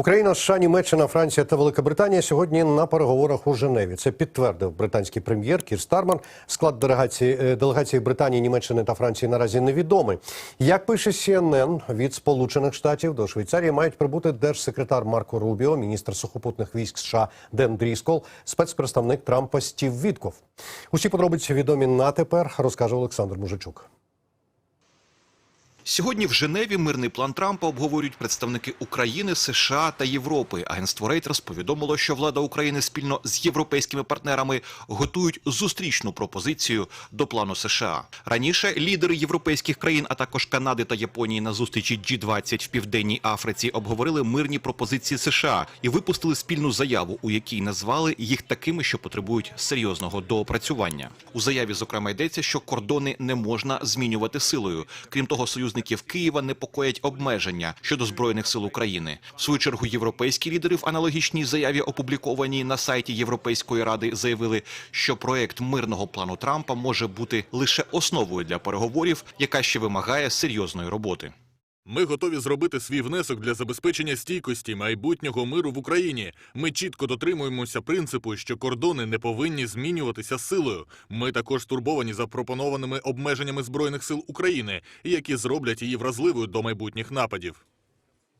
Україна, США, Німеччина, Франція та Велика Британія сьогодні на переговорах у Женеві. Це підтвердив британський прем'єр Кір Старман. Склад делегації е, делегації Британії, Німеччини та Франції наразі невідомий. Як пише CNN, від Сполучених Штатів до Швейцарії мають прибути держсекретар Марко Рубіо, міністр сухопутних військ США Ден Дріскол, спецпредставник Трампа Стів Вітков. Усі подробиці відомі на тепер, розкаже Олександр Мужичук. Сьогодні в Женеві мирний план Трампа обговорюють представники України, США та Європи. Агентство Reuters повідомило, що влада України спільно з європейськими партнерами готують зустрічну пропозицію до плану США. Раніше лідери європейських країн, а також Канади та Японії на зустрічі G20 в південній Африці обговорили мирні пропозиції США і випустили спільну заяву, у якій назвали їх такими, що потребують серйозного доопрацювання. У заяві зокрема йдеться, що кордони не можна змінювати силою. Крім того, союзників Києва непокоять обмеження щодо збройних сил України. В свою чергу європейські лідери в аналогічній заяві, опублікованій на сайті Європейської ради, заявили, що проект мирного плану Трампа може бути лише основою для переговорів, яка ще вимагає серйозної роботи. Ми готові зробити свій внесок для забезпечення стійкості майбутнього миру в Україні. Ми чітко дотримуємося принципу, що кордони не повинні змінюватися силою. Ми також стурбовані запропонованими обмеженнями збройних сил України, які зроблять її вразливою до майбутніх нападів.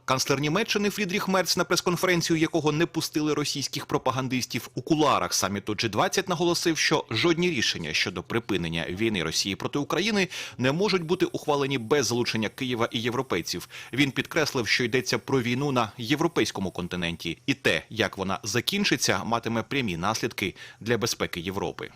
Канцлер Німеччини Фрідріх Мерц, на прес-конференцію якого не пустили російських пропагандистів у куларах саміту G20 наголосив, що жодні рішення щодо припинення війни Росії проти України не можуть бути ухвалені без залучення Києва і європейців. Він підкреслив, що йдеться про війну на європейському континенті, і те, як вона закінчиться, матиме прямі наслідки для безпеки Європи.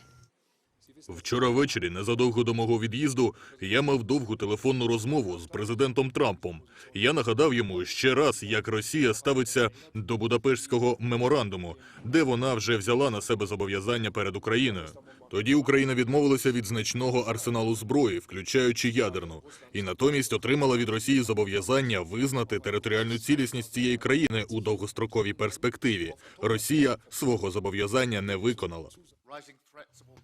Вчора ввечері, незадовго до мого від'їзду, я мав довгу телефонну розмову з президентом Трампом. Я нагадав йому ще раз, як Росія ставиться до Будапештського меморандуму, де вона вже взяла на себе зобов'язання перед Україною. Тоді Україна відмовилася від значного арсеналу зброї, включаючи ядерну, і натомість отримала від Росії зобов'язання визнати територіальну цілісність цієї країни у довгостроковій перспективі. Росія свого зобов'язання не виконала.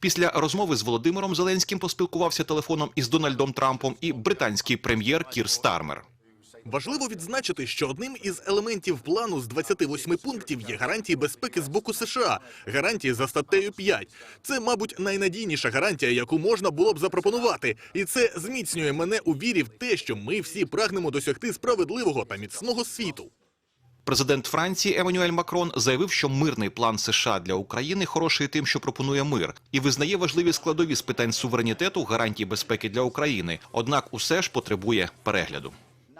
Після розмови з Володимиром Зеленським поспілкувався телефоном із Дональдом Трампом і британський прем'єр Кір Стармер. Важливо відзначити, що одним із елементів плану з 28 пунктів є гарантії безпеки з боку США, гарантії за статтею 5. Це, мабуть, найнадійніша гарантія, яку можна було б запропонувати, і це зміцнює мене у вірі в те, що ми всі прагнемо досягти справедливого та міцного світу. Президент Франції Еммануель Макрон заявив, що мирний план США для України хороший тим, що пропонує мир, і визнає важливі складові з питань суверенітету, гарантій безпеки для України. Однак, усе ж потребує перегляду.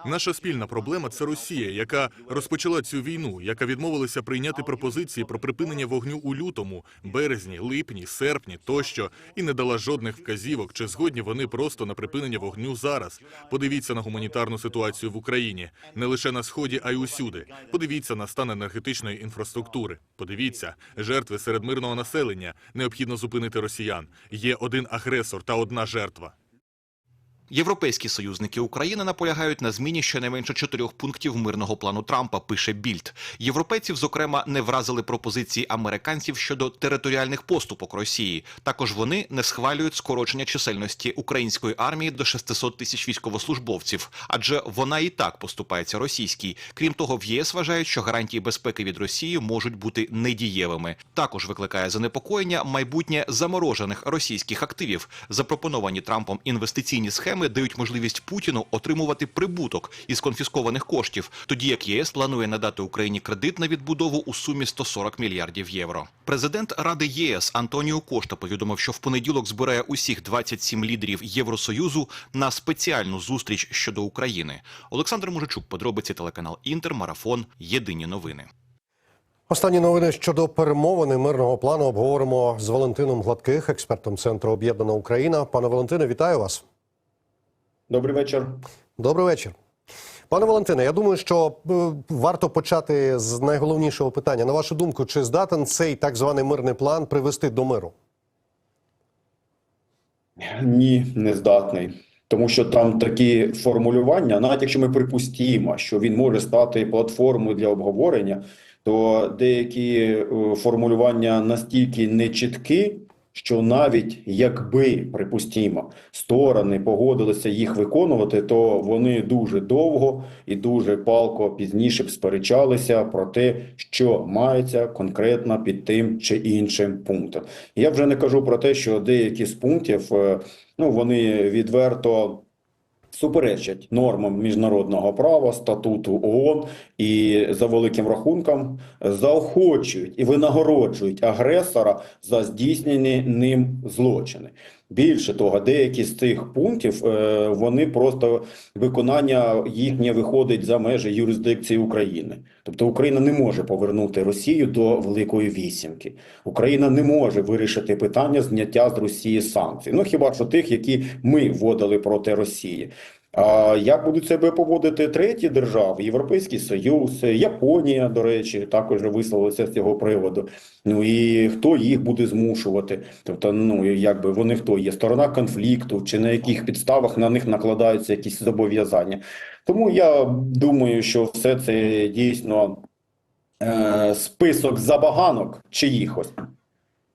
Наша спільна проблема це Росія, яка розпочала цю війну, яка відмовилася прийняти пропозиції про припинення вогню у лютому, березні, липні, серпні тощо, і не дала жодних вказівок, чи згодні вони просто на припинення вогню зараз. Подивіться на гуманітарну ситуацію в Україні не лише на сході, а й усюди. Подивіться на стан енергетичної інфраструктури. Подивіться жертви серед мирного населення. Необхідно зупинити росіян. Є один агресор та одна жертва. Європейські союзники України наполягають на зміні щонайменше чотирьох пунктів мирного плану Трампа. Пише Більд. Європейців, зокрема, не вразили пропозиції американців щодо територіальних поступок Росії. Також вони не схвалюють скорочення чисельності української армії до 600 тисяч військовослужбовців, адже вона і так поступається російській. Крім того, в ЄС вважають, що гарантії безпеки від Росії можуть бути недієвими. Також викликає занепокоєння майбутнє заморожених російських активів. Запропоновані Трампом інвестиційні схеми дають можливість Путіну отримувати прибуток із конфіскованих коштів, тоді як єС планує надати Україні кредит на відбудову у сумі 140 мільярдів євро. Президент Ради ЄС Антоніо Кошта повідомив, що в понеділок збирає усіх 27 лідерів Євросоюзу на спеціальну зустріч щодо України. Олександр Мужичук, подробиці телеканал Інтер, марафон. Єдині новини. Останні новини щодо перемовини мирного плану обговоримо з Валентином Гладких, експертом центру Об'єднана Україна. Пане Валентине, вітаю вас. Добрий вечір. Добрий вечір. Пане Валентине, я думаю, що е, варто почати з найголовнішого питання. На вашу думку, чи здатен цей так званий мирний план привести до миру? Ні, не здатний. Тому що там такі формулювання, навіть якщо ми припустімо, що він може стати платформою для обговорення, то деякі е, формулювання настільки нечіткі, що навіть якби, припустімо, сторони погодилися їх виконувати, то вони дуже довго і дуже палко пізніше б сперечалися про те, що мається конкретно під тим чи іншим пунктом. Я вже не кажу про те, що деякі з пунктів, е, ну, вони відверто суперечать нормам міжнародного права, статуту ООН і за великим рахунком заохочують і винагороджують агресора за здійснені ним злочини. Більше того, деякі з цих пунктів е, вони просто виконання їхнє виходить за межі юрисдикції України. Тобто Україна не може повернути Росію до Великої Вісімки. Україна не може вирішити питання зняття з Росії санкцій. Ну хіба що тих, які ми вводили проти Росії. А як будуть себе поводити треті держави, Європейський Союз, Японія, до речі, також висловилися з цього приводу. Ну і хто їх буде змушувати? Тобто, ну якби вони хто є сторона конфлікту, чи на яких підставах на них накладаються якісь зобов'язання? Тому я думаю, що все це дійсно е, список забаганок чиїхось.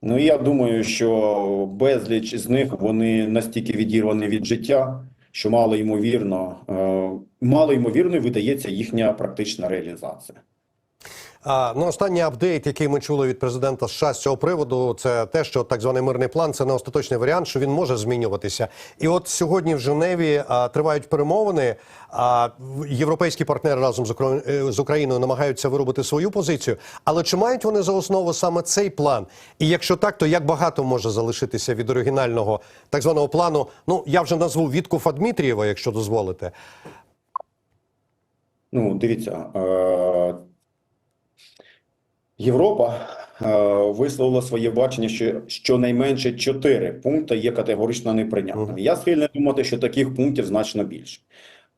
Ну, я думаю, що безліч з них вони настільки відірвані від життя, що мало ймовірно, е, мало ймовірно видається їхня практична реалізація. Ну, останній апдейт, який ми чули від президента США з цього приводу, це те, що так званий мирний план це не остаточний варіант, що він може змінюватися. І от сьогодні в Женеві а, тривають перемовини. А європейські партнери разом з, е, Україною намагаються виробити свою позицію. Але чи мають вони за основу саме цей план? І якщо так, то як багато може залишитися від оригінального так званого плану? Ну я вже назву Віткуфа Дмитрієва, якщо дозволите. Ну, дивіться, Європа е, висловила своє бачення, що щонайменше чотири пункти є категорично неприйнятними. Я схильний думати, що таких пунктів значно більше.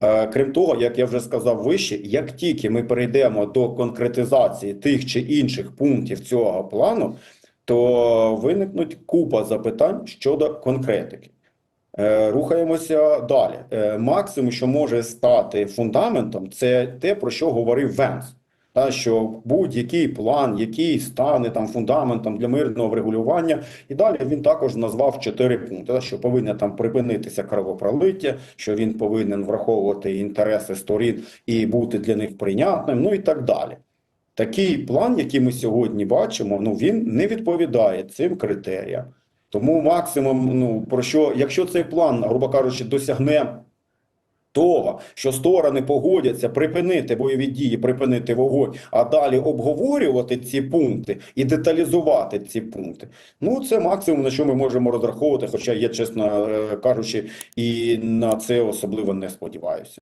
Е, Крім того, як я вже сказав вище, як тільки ми перейдемо до конкретизації тих чи інших пунктів цього плану, то виникнуть купа запитань щодо конкретики. Е, Рухаємося далі. Максимум, що може стати фундаментом, це те, про що говорив Венс. Та що будь-який план, який стане там фундаментом для мирного врегулювання, і далі він також назвав чотири пункти: та, що повинне там припинитися кровопролиття, що він повинен враховувати інтереси сторін і бути для них прийнятним, ну і так далі. Такий план, який ми сьогодні бачимо, ну він не відповідає цим критеріям. Тому максимум, ну про що, якщо цей план, грубо кажучи, досягне того, що сторони погодяться припинити бойові дії, припинити вогонь, а далі обговорювати ці пункти і деталізувати ці пункти. Ну це максимум на що ми можемо розраховувати. Хоча я, чесно е, кажучи, і на це особливо не сподіваюся.